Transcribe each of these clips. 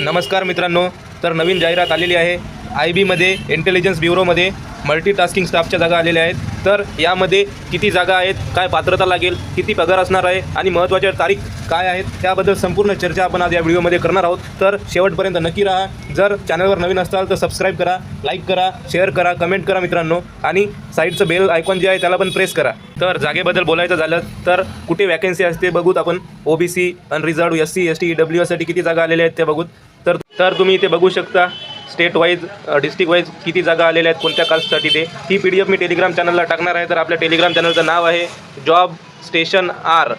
नमस्कार मित्रांनो तर नवीन जाहिरात आलेली आहे. आय बीमध्ये इंटेलिजन्स ब्युरोमध्ये मल्टीटास्किंग स्टाफच्या जागा आलेल्या आहेत. तर यामध्ये किती जागा आहेत काय पात्रता लागेल किती पगार असणार आहे आणि महत्त्वाच्या तारीख काय आहेत त्याबद्दल संपूर्ण चर्चा आपण आज या व्हिडिओमध्ये करणार आहोत. तर शेवटपर्यंत नक्की राहा. जर चॅनलवर नवीन असाल तर सबस्क्राईब करा लाईक करा शेअर करा कमेंट करा मित्रांनो. आणि साईडचं बेल आयकॉन जे आहे त्याला पण प्रेस करा. तर जागेबद्दल बोलायचं झालं तर कुठे वॅकन्सी असते बघूत आपण. OBC unreserved S C S T E W एससाठी किती जागा आलेल्या आहेत ते बघूत. तर तुम्ही इथे बघू शकता स्टेट वाईज डिस्ट्रिक्ट वाईज किती जागा आलेल्या आहेत कोणत्या कास्टसाठी ते. ही पी डी एफ मी टेलिग्राम चॅनलला टाकणार आहे तर आपल्या टेलिग्राम चॅनलचं नाव आहे जॉब स्टेशन आर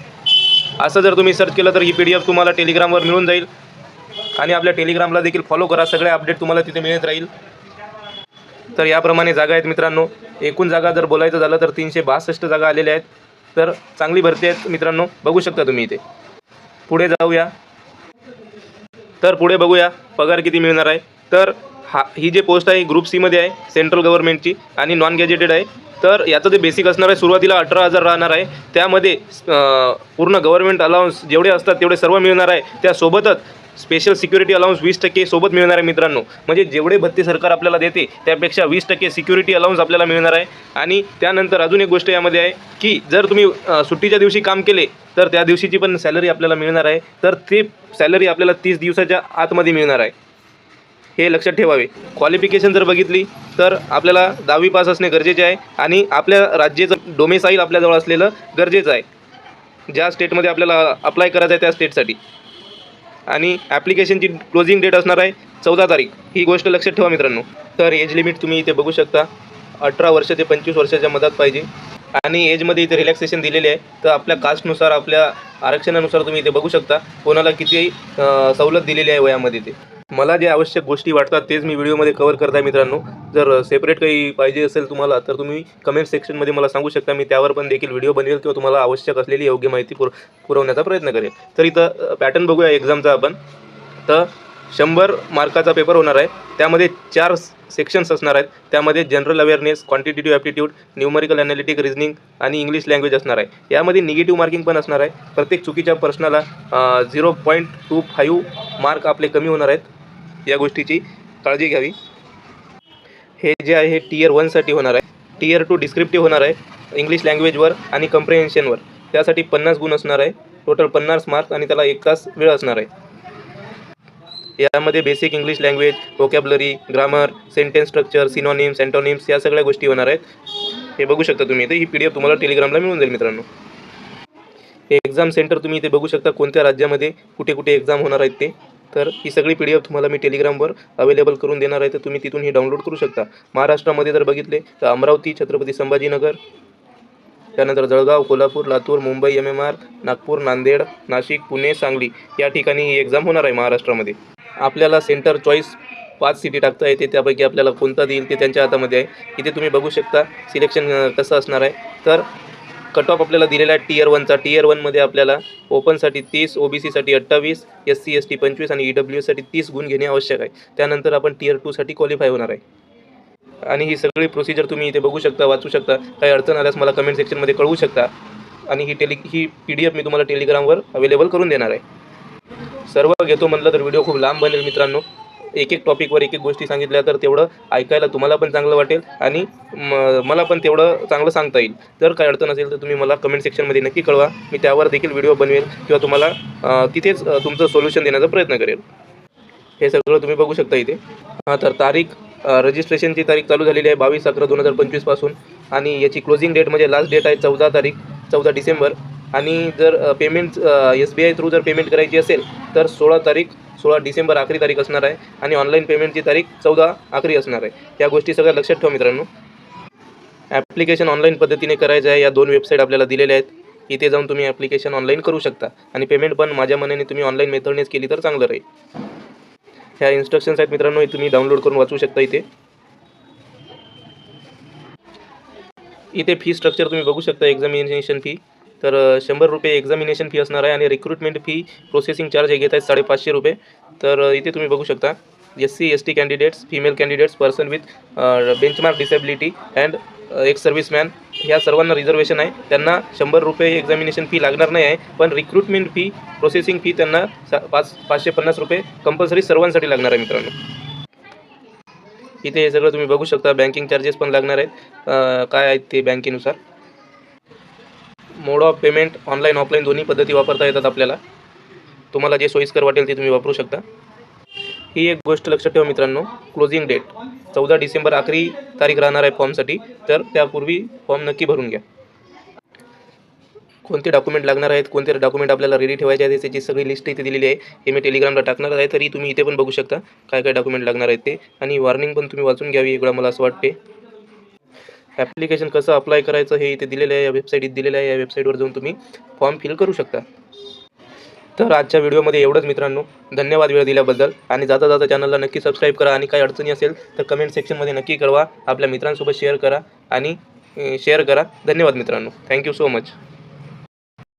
असं जर तुम्ही सर्च केलं तर ही पी डी एफ तुम्हाला टेलिग्रामवर मिळून जाईल. आणि आपल्या टेलिग्रामला देखील फॉलो करा सगळे अपडेट तुम्हाला तिथे मिळत राहील. तर याप्रमाणे जागा आहेत मित्रांनो. एकूण जागा जर बोलायचं झालं तर तीनशे बासष्ट जागा आलेल्या आहेत. तर चांगली भरती आहेत मित्रांनो. बघू शकता तुम्ही इथे. पुढे जाऊया. तर पुढे बघूया पगार किती मिळणार आहे. तर हा ही जे पोस्ट आहे ग्रुप सीमध्ये आहे सेंट्रल गव्हर्नमेंटची आणि नॉन गॅजेटेड आहे. तर याचं जे बेसिक असणार आहे सुरुवातीला अठरा हजार राहणार आहे. त्यामध्ये पूर्ण गव्हर्नमेंट अलाउन्स जेवढे असतात तेवढे सर्व मिळणार आहे. त्यासोबतच स्पेशल सिक्युरिटी अलाउन्स वीस टक्के सोबत मिळणार आहे मित्रांनो. म्हणजे जेवढे भत्ते सरकार आपल्याला देते त्यापेक्षा वीस टक्के सिक्युरिटी अलाउन्स आपल्याला मिळणार आहे. आणि त्यानंतर अजून एक गोष्ट यामध्ये आहे की जर तुम्ही सुट्टीच्या दिवशी काम केले तर त्या दिवशीची पण सॅलरी आपल्याला मिळणार आहे. तर ते सॅलरी आपल्याला तीस दिवसाच्या आतमध्ये मिळणार आहे. हे लक्षात ठेवावे. क्वालिफिकेशन जर बघितली तर आपल्याला दहावी पास असणे गरजेचे आहे. आणि आपल्या राज्याचं डोमेसाईल आपल्याजवळ असलेलं गरजेचं आहे. ज्या स्टेटमध्ये आपल्याला अप्लाय करायचं आहे त्या स्टेटसाठी आणि ॲप्लिकेशनची क्लोजिंग डेट असणार आहे चौदा तारीख. ही गोष्ट लक्षात ठेवा मित्रांनो. तर एज लिमिट तुम्ही इथे बघू शकता. अठरा वर्ष ते पंचवीस वर्षाच्या मधात पाहिजे. आणि एजमध्ये इथे रिलॅक्सेशन दिलेले आहे. तर आपल्या कास्टनुसार आपल्या आरक्षणानुसार तुम्ही इथे बघू शकता. कोणाला किती सवलत दिलेली आहे वयामध्ये ते. मला जे आवश्यक गोष्टी वाटतात तेच मी व्हिडिओमध्ये कवर करत आहे मित्रांनो. जर सेपरेट काही पाहिजे असेल तुम्हाला तर तुम्ही कमेंट सेक्शनमध्ये मला सांगू शकता. मी त्यावर पण देखील व्हिडिओ बनवेल किंवा तुम्हाला आवश्यक असलेली योग्य माहिती पुर पुरवण्याचा प्रयत्न करेल. तर इथं पॅटर्न बघूया एक्झामचा आपण. तर शंभर मार्काचा पेपर होणार आहे. त्यामध्ये चार सेक्शन्स असणार आहेत. त्यामध्ये general awareness quantitative aptitude numerical analytic reasoning आणि इंग्लिश लँग्वेज असणार आहे. यामध्ये निगेटिव्ह मार्किंग पण असणार आहे. प्रत्येक चुकीच्या प्रश्नाला zero point two five mark आपले कमी होणार आहेत. या गोष्टीची काळजी घ्यावी. हे जे आहे हे टीयर वनसाठी होणार आहे. टीयर टू डिस्क्रिप्टिव्ह होणार आहे इंग्लिश लँग्वेजवर आणि कम्प्रेहेन्शनवर त्यासाठी पन्नास गुण असणार आहे. टोटल पन्नास मार्क्स आणि त्याला एक तास वेळ असणार आहे. यामध्ये basic English language vocabulary grammar sentence structure synonyms antonyms या सगळ्या गोष्टी होणार आहेत. हे बघू शकता तुम्ही इथे. ही पी डी एफ तुम्हाला टेलिग्रामला मिळून जाईल मित्रांनो. हे एक्झाम सेंटर तुम्ही इथे बघू शकता कोणत्या राज्यामध्ये कुठे कुठे एक्झाम होणार आहेत ते. तर ही सगळी पी डी एफ तुम्हाला मी टेलिग्रामवर अवेलेबल करून देणार आहे. तर तुम्ही तिथून ही डाउनलोड करू शकता. महाराष्ट्रामध्ये जर बघितले तर अमरावती छत्रपती संभाजीनगर त्यानंतर Jalgaon Kolhapur Latur Mumbai M M R Nagpur Nanded Nashik Pune Sangli या ठिकाणी ही एक्झाम होणार आहे महाराष्ट्रामध्ये. आपल्याला सेंटर चॉईस पाच सिटी टाकता येते. त्यापैकी आपल्याला कोणता देईल ते त्यांच्या हातामध्ये आहे. इथे तुम्ही बघू शकता. सिलेक्शन कसं असणार आहे. तर कट ऑफ आपल्याला दिलेला आहे टीयर वनचा टीयर वनमध्ये आपल्याला ओपनसाठी तीस ओ बी सीसाठी अठ्ठावीस एस सी एस टी पंचवीस आणि ई डब्ल्यूसाठी तीस गुण घेणे आवश्यक आहे. त्यानंतर आपण टीयर टूसाठी क्वालिफाय होणार आहे. आणि ही सगळी प्रोसिजर तुम्ही इथे बघू शकता वाचू शकता. काही अडचण आल्यास मला कमेंट सेक्शनमध्ये कळवू शकता. आणि ही टेली ही पी डी एफ मी तुम्हाला टेलिग्रामवर अवेलेबल करून देणार आहे. सर्व घेतो म्हणलं तर व्हिडिओ खूप लांब बनेल मित्रांनो. एक एक टॉपिकवर एक एक गोष्टी सांगितल्या तर तेवढं ऐकायला तुम्हाला पण चांगलं वाटेल आणि म- मला पण तेवढं चांगलं सांगता येईल. जर काय अडचण असेल तर तुम्ही मला कमेंट सेक्शनमध्ये नक्की कळवा. मी त्यावर देखील व्हिडिओ बनवेल किंवा तुम्हाला तिथेच तुमचं सोल्युशन देण्याचा प्रयत्न करेल. हे सगळं तुम्ही बघू शकता इथे. हां तर तारीख रजिस्ट्रेशनची तारीख चालू झालेली आहे बावीस अकरा दोन हजार पंचवीसपासून आणि याची क्लोजिंग डेट म्हणजे लास्ट डेट आहे चौदा तारीख चौदा डिसेंबर. आणि जर payment S B I through जर पेमेंट करायची असेल तर सोळा तारीख सोळा डिसेंबर आखरी तारीख असणार आहे आणि ऑनलाईन पेमेंटची तारीख चौदा आखरी असणार आहे. या गोष्टी सगळ्या लक्षात ठेवा मित्रांनो. ॲप्लिकेशन ऑनलाईन पद्धतीने करायचं आहे. या दोन वेबसाईट आपल्याला दिलेल्या आहेत. इथे जाऊन तुम्ही ॲप्लिकेशन ऑनलाईन करू शकता. आणि पेमेंट पण माझ्या मनाने तुम्ही ऑनलाईन मेथडनेच केली तर चांगलं राहील. ह्या इन्स्ट्रक्शन्स आहेत मित्रांनो हे तुम्ही डाउनलोड करून वाचू शकता इथे. इथे फी स्ट्रक्चर तुम्ही बघू शकता. एक्झामिनेशन फी तर शंभर रुपये एक्झामिनेशन फी असणार आहे आणि रिक्रुटमेंट फी प्रोसेसिंग चार्ज हे घेत आहेत साडेपाचशे रुपये. तर इथे तुम्ही बघू शकता S C S T candidates female candidates person with benchmark disability and ex serviceman ह्या सर्वांना रिझर्वेशन आहे. त्यांना शंभर रुपये एक्झामिनेशन फी लागणार नाही आहे पण रिक्रुटमेंट फी प्रोसेसिंग फी त्यांना सा पाच पाचशे पन्नास रुपये कंपल्सरी सर्वांसाठी लागणार आहे मित्रांनो. इथे हे सगळं तुम्ही बघू शकता बँकिंग चार्जेस पण लागणार आहेत. काय आहेत ते बँकेनुसार mode of payment online offline दोन्ही पद्धती वापरता येतात आपल्याला. तुम्हाला जे सोयीस्कर वाटेल ते तुम्ही वापरू शकता. ही एक गोष्ट लक्षात ठेवा मित्रांनो क्लोजिंग डेट चौदा डिसेंबर आखरी तारीख राहणार आहे फॉर्मसाठी तर त्यापूर्वी फॉर्म नक्की भरून घ्या. कोणते डॉक्युमेंट लागणार आहेत कोणते डॉक्युमेंट आपल्याला रेडी ठेवायचे आहेत त्याची सगळी लिस्ट इथे दिलेली आहे. हे मी टेलिग्रामला टाकणार आहे तरी तुम्ही इथे पण बघू शकता काय काय डॉक्युमेंट लागणार आहेत ते. आणि वॉर्निंग पण तुम्ही वाचून घ्यावी एवढं मला असं वाटते ॲप्लिकेशन कसं अप्लाय करायचं हे इथे दिलेलं आहे या वेबसाईट दिलेलं आहे या वेबसाईटवर जाऊन तुम्ही फॉर्म फिल करू शकता. तर आजच्या व्हिडिओमध्ये एवढंच मित्रांनो. धन्यवाद वेळ दिल्याबद्दल. आणि जाता जाता चॅनलला नक्की सबस्क्राईब करा. आणि काही अडचणी असेल तर कमेंट सेक्शनमध्ये नक्की कळवा. आपल्या मित्रांसोबत शेअर करा. आणि शेअर करा. धन्यवाद मित्रांनो. Thank you so much